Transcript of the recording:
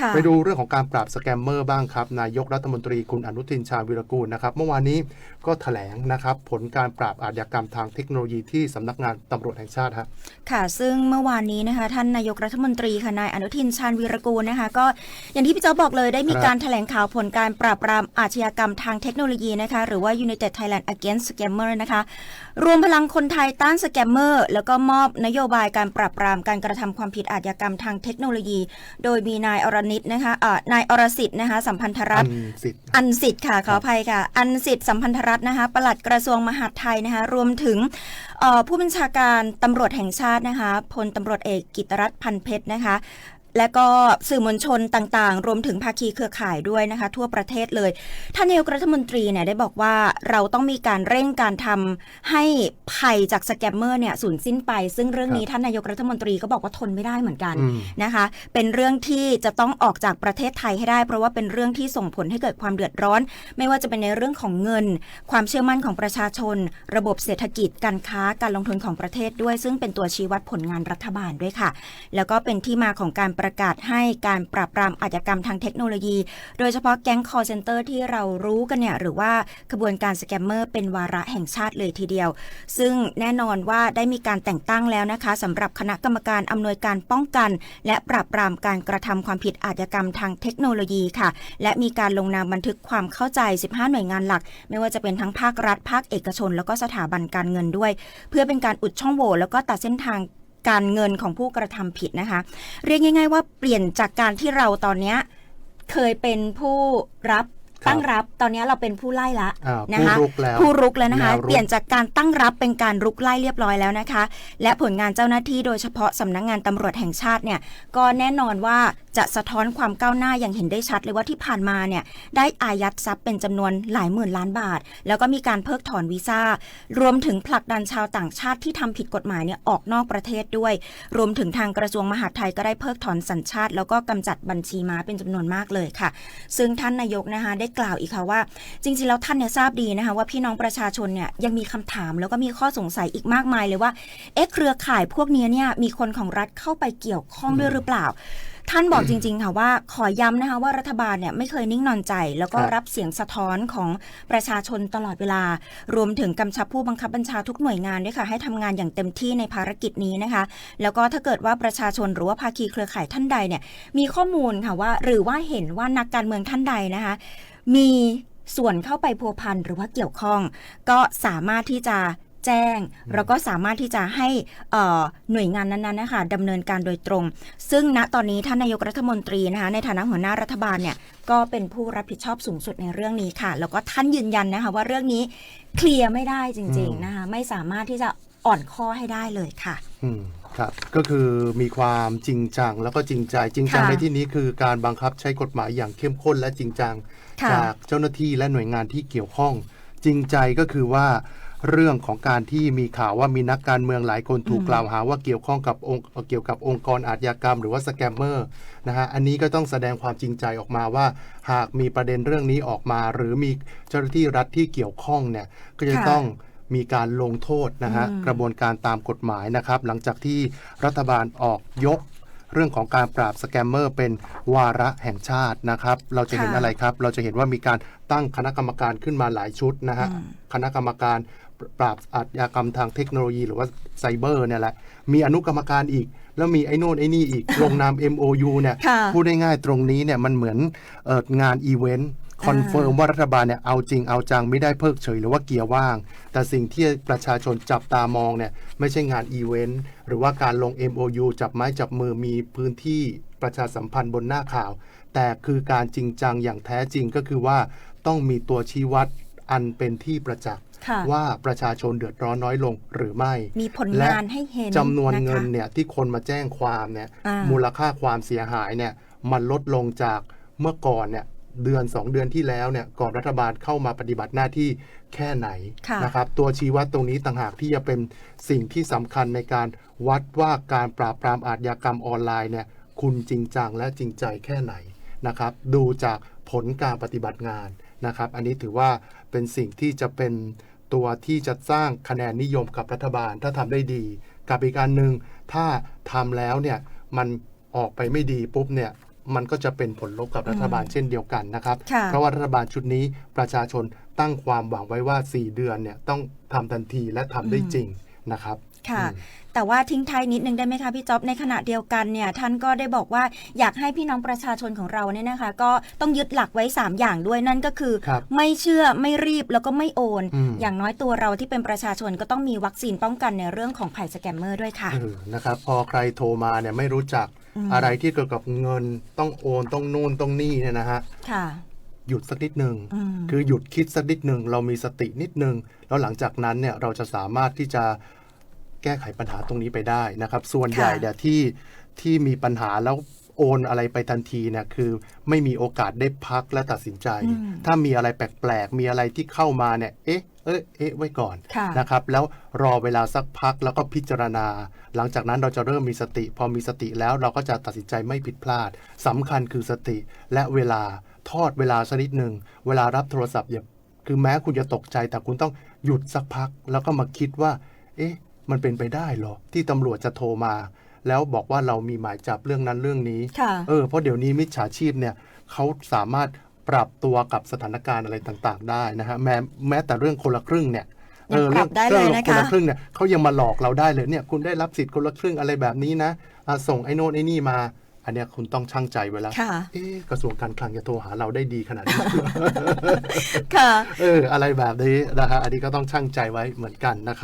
ค่ะไปดูเรื่องของการปราบสแกมเมอร์บ้างครับ นายกรัฐมนตรีคุณอนุทินชาญวิรกูลนะครับ เมื่อวานนี้ก็แถลงนะครับ ผลการปราบอาชญากรรมทางเทคโนโลยีที่สำนักงานตำรวจแห่งชาติฮะค่ะ ซึ่งเมื่อวานนี้นะคะ ท่านนายกรัฐมนตรีค่ะนายอนุทินชาญวีรกูลนะคะ ก็อย่างที่พี่เจ้าบอกเลยได้มีครับการแถลงข่าวผลการปราบปรามอาชญากรรมทางเทคโนโลยีนะคะ หรือว่า United Thailand Against Scammer นะคะ รวมพลังคนไทยต้านสแกมเมอร์แล้วก็มอบนโยบายการปราบปรามการกระทำความผิดอาชญากรรมทางเทคโนโลยี โดยมีนายอรนิตนะคะอ่านายอรสิทธิ์นะคะสัมพันธรัอัตนน์สิทธิ์ อันสิทธิ์ค่ะขออภัยค่ะ อันสิทธิ์สัมพันธรัตน์นะคะปลัดกระทรวงมหาดไทยนะคะรวมถึงเอ่อผู้บัญชาการตำรวจแห่งชาตินะคะพลตำรวจเอกกิตรัตน์พันเพชรนะคะ และก็สื่อมวลชนต่างๆ รวมถึงภาคีเครือข่ายด้วยนะคะ ทั่วประเทศเลย ท่านนายกรัฐมนตรีเนี่ยได้บอกว่าเราต้องมีการเร่งการทำให้ภัยจากสแกมเมอร์เนี่ยสูญสิ้นไป ซึ่งเรื่องนี้ท่านนายกรัฐมนตรีก็บอกว่าทนไม่ได้เหมือนกันอืมนะคะ เป็นเรื่องที่จะต้องออกจากประเทศไทยให้ได้ เพราะว่าเป็นเรื่องที่ส่งผลให้เกิดความเดือดร้อน ไม่ว่าจะเป็นในเรื่องของเงิน ความเชื่อมั่นของประชาชน ระบบเศรษฐกิจการค้าการลงทุนของประเทศด้วย ซึ่งเป็นตัวชี้วัดผลงานรัฐบาลด้วยค่ะ แล้วก็เป็นที่มาของการประประกาศให้การปราบปรามอาชญากรรมทางเทคโนโลยี โดยเฉพาะแก๊ง call center ที่เรารู้กันเนี่ยหรือว่าขบวนการสแกมเมอร์เป็นวาระแห่งชาติเลยทีเดียว ซึ่งแน่นอนว่าได้มีการแต่งตั้งแล้วนะคะสำหรับคณะกรรมการอำนวยการป้องกัน และปราบปรามการกระทำความผิดอาชญากรรมทางเทคโนโลยีค่ะ และมีการลงนามบันทึกความเข้าใจ 15 หน่วยงานหลัก ไม่ว่าจะเป็นทั้งภาครัฐ ภาคเอกชน แล้วก็สถาบันการเงินด้วย เพื่อเป็นการอุดช่องโหว่แล้วก็ตัดเส้นทาง การเงินของผู้กระทำผิดนะคะ เรียกง่าย ๆ ว่าเปลี่ยนจากการที่เราตอนเนี้ยเคยเป็นผู้รับครับตั้งรับตอนเนี้ยเราเป็นผู้ไล่ละอ่านะคะผู้รุกแล้วผู้รุกแล้วนะคะแนวรุกเปลี่ยนจากการตั้งรับเป็นการรุกไล่เรียบร้อยแล้วนะคะ และผลงานเจ้าหน้าที่โดยเฉพาะสำนักงานตำรวจแห่งชาติเนี่ยก็แน่นอนว่า จะสะท้อนความก้าวหน้าอย่างเห็นได้ชัดเลยว่าที่ผ่านมาเนี่ยได้อายัดทรัพย์เป็นจำนวนหลายหมื่นล้านบาท แล้วก็มีการเพิกถอนวีซ่า รวมถึงผลักดันชาวต่างชาติที่ทำผิดกฎหมายเนี่ยออกนอกประเทศด้วย รวมถึงทางกระทรวงมหาดไทยก็ได้เพิกถอนสัญชาติ แล้วก็กำจัดบัญชีม้าเป็นจำนวนมากเลยค่ะ ซึ่งท่านนายกนะคะได้กล่าวอีกค่ะว่า จริงๆแล้วท่านเนี่ยทราบดีนะคะว่าพี่น้องประชาชนเนี่ยยังมีคำถามแล้วก็มีข้อสงสัยอีกมากมายเลยว่าเอ๊ะเครือข่ายพวกนี้เนี่ยมีคนของรัฐเข้าไปเกี่ยวข้องด้วยหรือเปล่า ท่านบอกจริง ๆ ค่ะว่าขอย้ำนะคะว่ารัฐบาลเนี่ยไม่เคยนิ่งนอนใจ แล้วก็ครับรับเสียงสะท้อนของประชาชนตลอดเวลา รวมถึงกำชับผู้บังคับบัญชาทุกหน่วยงานด้วยค่ะให้ทำงานอย่างเต็มที่ในภารกิจนี้นะคะ แล้วก็ถ้าเกิดว่าประชาชนหรือว่าภาคีเครือข่ายท่านใดเนี่ยมีข้อมูลค่ะว่า หรือว่าเห็นว่านักการเมืองท่านใดนะคะ มีส่วนเข้าไปพัวพันหรือว่าเกี่ยวข้อง ก็สามารถที่จะ แจ้งแล้วก็สามารถที่จะให้เอ่อหน่วยงานนั้นๆนะคะดำเนินการโดยตรง ซึ่งณตอนนี้ท่านนายกรัฐมนตรีนะคะในฐานะหัวหน้ารัฐบาลเนี่ยก็เป็นผู้รับผิดชอบสูงสุดในเรื่องนี้ค่ะ แล้วก็ท่านยืนยันนะคะว่าเรื่องนี้เคลียร์ไม่ได้จริง ๆนะคะไม่สามารถที่จะอ่อนข้อให้ได้เลยค่ะอืมครับก็คือมีความจริงจังแล้วก็จริงใจจริงจังค่ะในที่นี้คือการบังคับใช้กฎหมายอย่างเข้มข้นและจริงจังค่ะจากเจ้าหน้าที่และหน่วยงานที่เกี่ยวข้อง จริงใจก็คือว่า เรื่องของการที่มีข่าวว่ามีนักการเมืองหลายคนถูกอืมกล่าวหาว่าเกี่ยวข้องกับองค์เกี่ยวกับองค์กรอาชญากรรม หรือว่าสแกมเมอร์นะฮะอันนี้ก็ต้องแสดงความจริงใจออกมาว่า หากมีประเด็นเรื่องนี้ออกมา หรือมีเจ้าหน้าที่รัฐที่เกี่ยวข้องเนี่ยก็จะค่ะต้องมีการลงโทษนะฮะอืมกระบวนการตามกฎหมายนะครับ หลังจากที่รัฐบาลออกยกเรื่องของการปราบสแกมเมอร์เป็นวาระแห่งชาตินะครับ เราจะเห็นค่ะอะไรครับ เราจะเห็นว่ามีการตั้งคณะกรรมการขึ้นมาหลายชุดนะฮะอืมคณะกรรมการ ปราบอาชญากรรมทางเทคโนโลยีหรือว่าไซเบอร์เนี่ยแหละ มีอนุกรรมการอีก แล้วมีไอ้โน่นไอ้นี่อีก ลงนาม MOU เนี่ยค่ะพูดง่ายๆตรงนี้เนี่ยมันเหมือนเอองานอีเวนต์คอนเฟิร์มว่ารัฐบาลเนี่ยเอาจริงเอาจังไม่ได้เพิกเฉยหรือว่าเกียร์ว่าง แต่สิ่งที่ประชาชนจับตามองเนี่ยไม่ใช่งานอีเวนต์หรือว่าการลง MOU จับไม้จับมือมีพื้นที่ประชาสัมพันธ์บนหน้าข่าว แต่คือการจริงจังอย่างแท้จริงก็คือว่าต้องมีตัวชี้วัดอันเป็นที่ประจักษ์ค่ะ ว่าประชาชนเดือดร้อนน้อยลงหรือไม่ มีผลงานให้เห็นจำนวนนะคะเงินเนี่ยที่คนมาแจ้งความเนี่ยอ่ามูลค่าความเสียหายเนี่ยมันลดลงจากเมื่อก่อนเนี่ยเดือน 2 เดือนที่แล้วเนี่ยก่อนรัฐบาลเข้ามาปฏิบัติหน้าที่แค่ไหนค่ะนะครับ ตัวชี้วัดตรงนี้ต่างหากที่จะเป็นสิ่งที่สำคัญในการวัดว่าการปราบปรามอาชญากรรมออนไลน์เนี่ยคุณจริงจังและจริงใจแค่ไหน นะครับดูจากผลการปฏิบัติงานนะครับ อันนี้ถือว่าเป็นสิ่งที่จะเป็นตัวที่จะสร้างคะแนนนิยมกับรัฐบาลถ้าทำได้ดี กับอีกการหนึ่งถ้าทำแล้วเนี่ยมันออกไปไม่ดีปุ๊บเนี่ยมันก็จะเป็นผลลบกับรัฐบาลเช่นเดียวกันนะครับค่ะเพราะว่ารัฐบาลชุดนี้ประชาชนตั้งความหวังไว้ว่า 4 เดือนเนี่ยต้องทำทันทีและทำได้อืมจริง นะครับค่ะอืมแต่ว่าทิ้งท้ายนิดนึงได้ไหมคะพี่จ๊อบในขณะเดียวกันเนี่ยท่านก็ได้บอกว่าอยากให้พี่น้องประชาชนของเราเนี่ยนะคะ ก็ต้องยึดหลักไว้ 3 อย่างด้วยนั่นก็คือครับไม่เชื่อไม่รีบแล้วก็ไม่โอนอืมอย่างน้อยตัวเราที่เป็นประชาชนก็ต้องมีวัคซีนป้องกันในเรื่องของภัยสแกมเมอร์ด้วยค่ะเออนะครับพอใครโทรมาเนี่ยไม่รู้จักอืมอะไรที่เกี่ยวกับเงินต้องโอนต้องนู่นต้องนี่เนี่ยนะฮะค่ะหยุดสักนิดหนึ่งอืมคือหยุดคิดสักนิดหนึ่งเรามีสตินิดหนึ่งแล้วหลังจากนั้นเนี่ยเราจะสามารถที่จะ แก้ไขปัญหาตรงนี้ไปได้นะครับ ส่วนใหญ่เนี่ยที่ที่มีปัญหาแล้วโอนอะไรไปทันทีเนี่ยคือไม่มีโอกาสได้พักและตัดสินใจอืมถ้ามีอะไรแปลกๆ มีอะไรที่เข้ามาเนี่ยเอ๊ะเอ๊ะเอ๊ะไว้ก่อนค่ะนะครับ แล้วรอเวลาสักพักแล้วก็พิจารณา หลังจากนั้นเราจะเริ่มมีสติ พอมีสติแล้วเราก็จะตัดสินใจไม่ผิดพลาดสำคัญคือสติและเวลาทอดเวลาสักนิดหนึ่งเวลารับโทรศัพท์อย่าคือแม้คุณจะตกใจแต่คุณต้องหยุดสักพัก แล้วก็มาคิดว่า เอ๊ะ มันเป็นไปได้เหรอ ที่ตำรวจจะโทรมา แล้วบอกว่าเรามีหมายจับเรื่องนั้นเรื่องนี้ค่ะเออเพราะเดี๋ยวนี้มิจฉาชีพเนี่ยเขาสามารถปรับตัวกับสถานการณ์อะไรต่างๆ ได้นะฮะแม้แม้แต่เรื่องคนละครึ่งเนี่ยยังปรับได้เลยนะคะคนละครึ่งเนี่ยเขายังมาหลอกเราได้เลยเนี่ยคุณได้รับสิทธิ์คนละครึ่งอะไรแบบนี้นะอะส่งไอ้โน่นไอ้นี่มาอันเนี้ยคุณต้องช่างใจไว้แล้วค่ะเอ๊ะกระทรวงการคลังจะโทรหาเราได้ดีขนาดนี้ค่ะ เออ อะไรแบบนี้นะฮะ อันนี้ก็ต้องช่างใจไว้เหมือนกันนะครับ